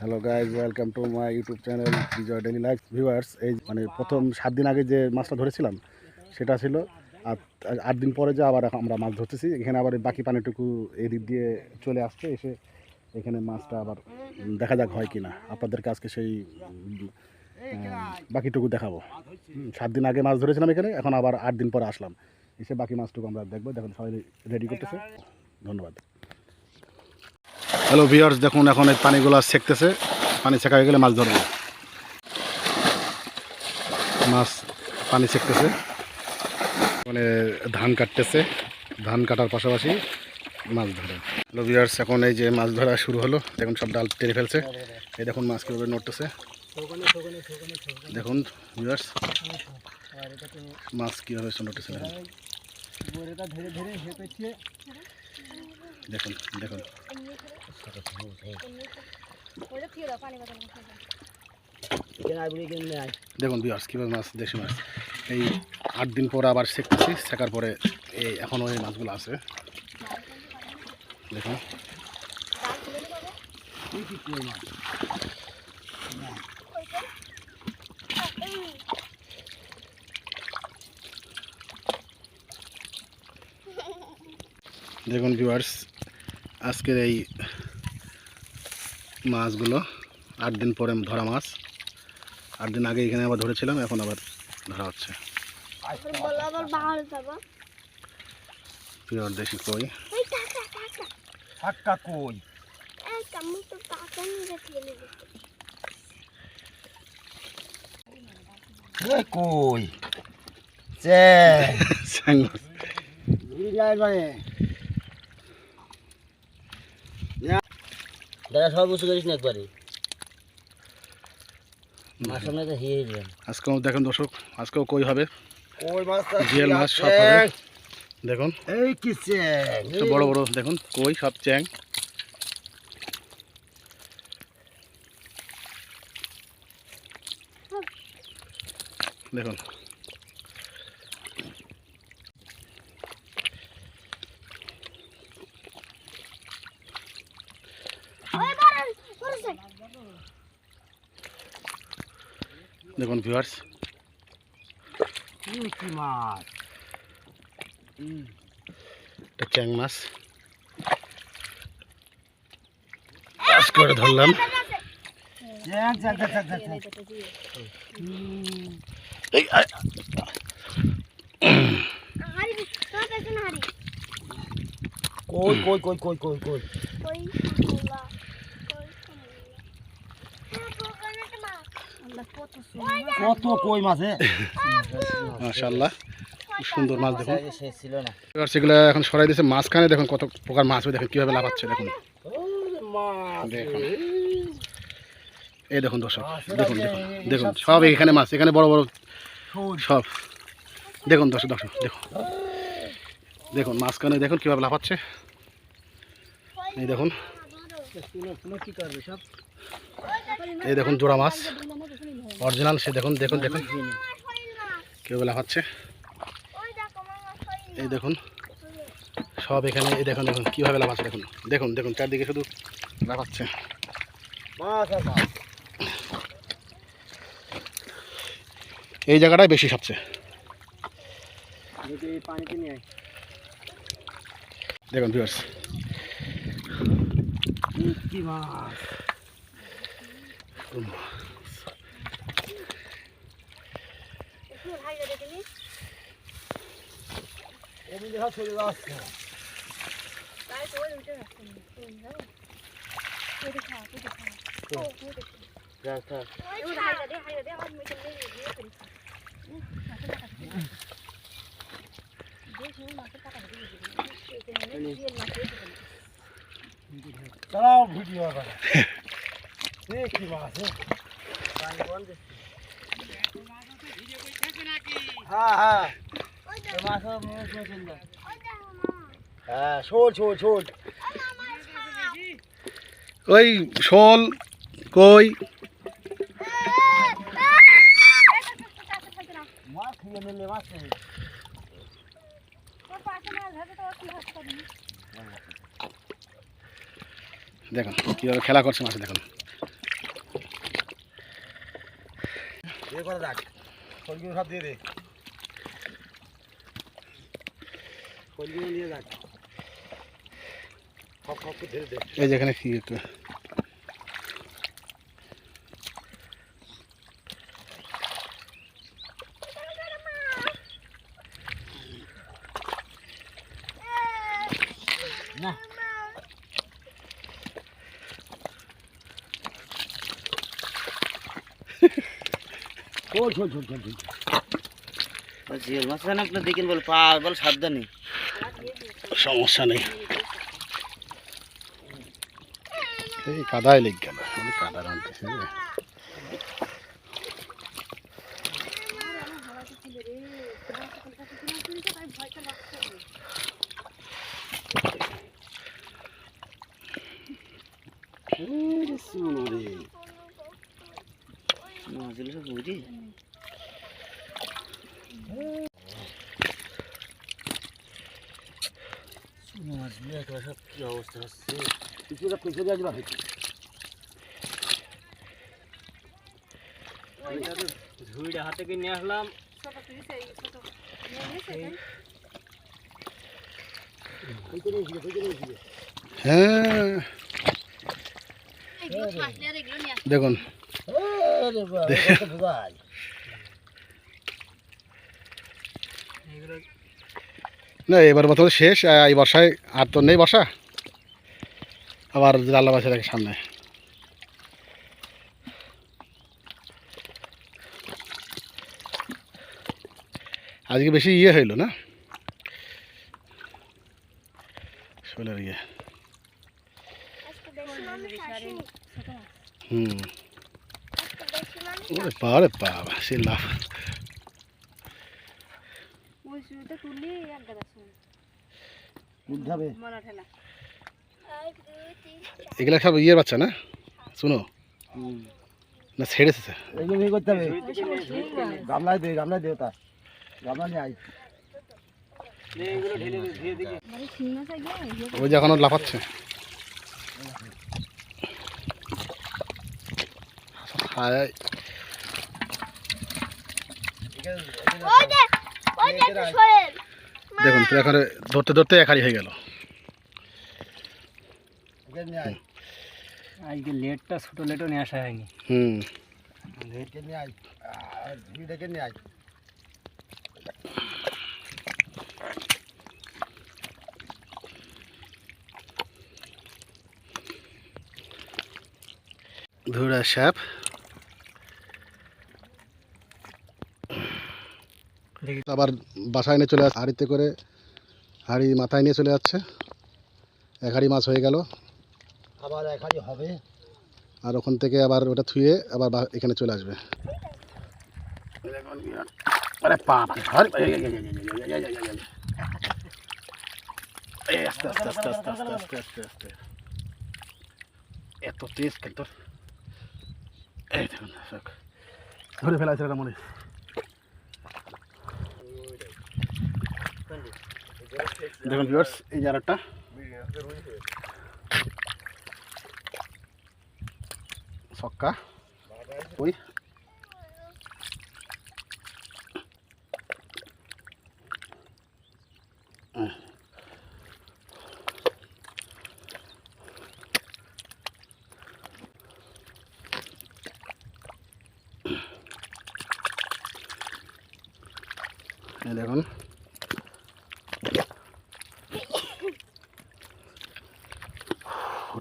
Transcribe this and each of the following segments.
Hello guys welcome to my YouTube channel Bijoy daily life viewers এই মানে প্রথম সাত দিন আগে যে মাছটা ধরেছিলাম, সেটা ছিল। আর আট দিন পরে যে আবার আমরা মাছ ধরতেছি, এখানে আবার বাকি পানিটুকু এদিক দিয়ে চলে আসছে, এসে এখানে মাছটা আবার দেখা যাক হয় কি না আপনাদেরকে আজকে সেই বাকিটুকু দেখাবো। সাত দিন আগে মাছ ধরেছিলাম এখানে, এখন আবার আট দিন পরে আসলাম। এসে বাকি মাছটুকু আমরা দেখব। দেখুন, সবাই রেডি করতেছে। ধন্যবাদ। হ্যালো ভিউয়ার্স দেখুন, এখন এই পানিগুলো সেকতেছে পানি সেকা হয়ে গেলে মাছ ধরবো। মাছ পানি সেকতেছে মানে ধান কাটতেছে। ধান কাটার পাশাপাশি মাছ ধরে। হ্যালো ভিউয়ার্স এখন এই যে মাছ ধরা শুরু হলো, দেখুন সব ডাল টেনে ফেলছে। এই দেখুন মাছ কীভাবে নড়তেছে। দেখুন ভিউয়ার্স মাছ কীভাবে নড়তেছে। দেখুন দেখুন। দেখুন বিয়ার্স কীভাবে মাছ, দেশি মাছ। এই আট দিন পরে আবার শেখতেছি শেখার পরে এই এখনও এই মাছগুলো আছে। দেখুন। দেখুন ভিউয়ার্স আজকের এই মাছগুলো আট দিন পরে ধরা মাছ। আট দিন আগে এখানে আবার ধরেছিলাম এখন আবার ধরা হচ্ছে। পিওর দেশি কই? কই? কই? মাছ দাদা সব বসে করিস না একবারে। মার সামনে তো হিয়ে দিলাম আজকেও দেখুন দর্শক আজকেও কই হবে? কই জিয়াল মাছ সব হবে। দেখুন। এই কি চ্যাং? বড় বড় দেখুন কই সব চ্যাং। দেখুন। দেখুন ভিউয়ার্স কি মাছ। একটা চ্যাং মাছ আজকে ওটা ধরলাম কই কই কই কই কই? কই? কত কই মাছে মাশাআল্লাহ। সুন্দর মাছ দেখুন। সে ছিল না? এবার সেগুলো এখন সরাই দিয়েছে মাঝখানে দেখুন কত প্রকার মাছ দেখুন কীভাবে লাফাচ্ছে দেখুন। দেখুন। এই দেখুন দর্শক দেখুন দেখুন দেখুন সব এখানে মাছ এখানে বড় বড় সব। দেখুন দর্শক দর্শক দেখুন। দেখুন মাঝখানে দেখুন কীভাবে লাফাচ্ছে। এই দেখুন। কি করবে সব এই দেখুন জোড়া মাছ। অরিজিনাল সে দেখুন দেখুন দেখুন। কেউ মামা কই এই দেখুন সব এখানে এই দেখুন দেখুন কীভাবে লাফাচ্ছে দেখুন। দেখুন দেখুন চারদিকে শুধু লাফাচ্ছে এই জায়গাটাই বেশি সবচেয়ে। দেখুন ভিউয়ার্স কি মাছ? দেখা দেখা দেখা দেখা দেখি ভিডিও কি মাছ ওই হ্যাঁ। শোল শোল শোল। ওই শোল কই। দেখুন কীভাবে খেলা করছে মাছ দেখুন। করে রাখ। ফলগুলো সব দিয়ে দে। ফলগুলো নিয়ে রাখ। খপ খপ করে ধরে দে। এই যেখানে কি ও ঝোল ঝোল ঝোল ঝোল জেল মাছ জান আপনি দেখেন বল পাগল সাবধানে। সমস্যা নেই। এই কাদায় লেগ গেল মানে কাদা রানতেছে Ooh, this one. মাছগুলো সব বুঝি মাছগুলো একবার সব কিছুটা পিছিয়ে যাওয়া ঝুড়িটা হাতে কি নিয়ে আসলাম। হ্যাঁ। দেখুন। না এবার মতো শেষ এই বর্ষায় আর তো নেই বর্ষা। আবার জাল্লা বাসে রাখে সামনে। আজকে বেশি ইয়ে হইল না? শোলের ইয়ে। হুম। ওরে বাবা বাবা সে লাভ এগুলা সব ইয়ের বাচ্চা না শুনো না ছেড়েছে এগুলো করতে হবে গামলায় দে গামলায় দে তা গামলা নিয়ে আই ওই যে এখনও লাফাচ্ছে হায় ওই দেখ ওই দেখ সোহেল দেখুন তো এখানে ধরতে ধরতে একারি হয়ে গেল। আজকে লেটটা ছোট লেটও নিয়ে আসা হয়নি। হুম। এখানে নিয়ে আই আর ভিড় নিয়ে আই ধুরা সাপ। আবার বাসায় নিয়ে চলে আসছে হাড়িতে করে হাড়ি মাথায় নিয়ে চলে যাচ্ছে এক হাড়ি মাছ হয়ে গেল আবার এখানে হবে আর ওখান থেকে আবার ওটা থুয়ে আবার বা- এখানে চলে আসবে আরে বাপ রে, আরে, এই, এই, এই, এই, দেখুন ভিউয়ার্স এই যে ওই এই দেখুন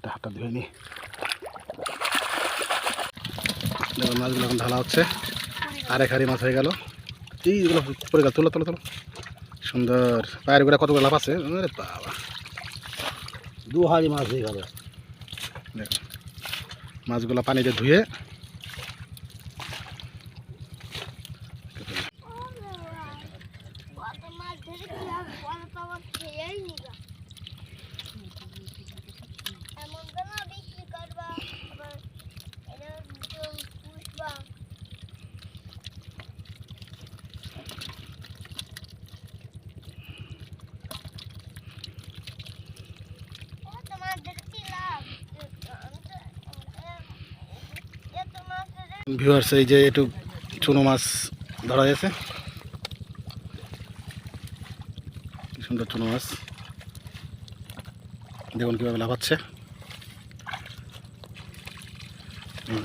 ওটা হাতটা ধুয়ে নি। মাছগুলো এখন ঢালা হচ্ছে। আর এক হাড়ি মাছ হয়ে গেল। এইগুলো পরে গেল, তোলো তোলো তোলো। সুন্দর। পায়ের গোড়া কতগুলো লাভ আছে? দু হাড়ি মাছ হয়ে গেল। মাছগুলো পানিতে ধুয়ে কত মাছ ধরে কি হবে বলো তো আমার খেয়েই নিবা এমন তো না বিক্রি করবা আবার এটা পুষবা এত মাছ ধরে কি লাভ এত মাছ ধরে ভিউয়ার্স এই যে একটু চুনো মাছ ধরা কি সুন্দর চুনো মাছ। দেখুন কীভাবে লাফাচ্ছে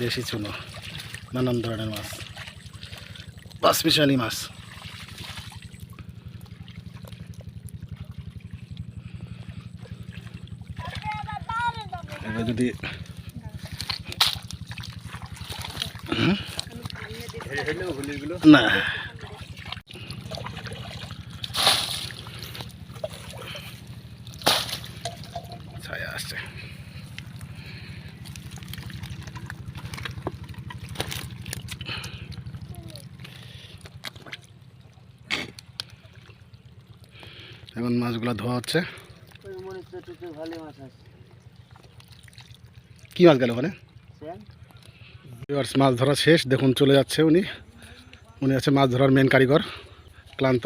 দেশি চুনো, নানান ধরনের মাছ। পাঁচ মিশালি মাছ। যদি না। ছায়া আসছে এখন মাছগুলো ধোয়া হচ্ছে। কি মাছ গেল ওখানে? ভিউয়ার্স মাছ ধরা শেষ, দেখুন চলে যাচ্ছে উনি। উনি আছে মাছ ধরার মেন কারিগর, ক্লান্ত।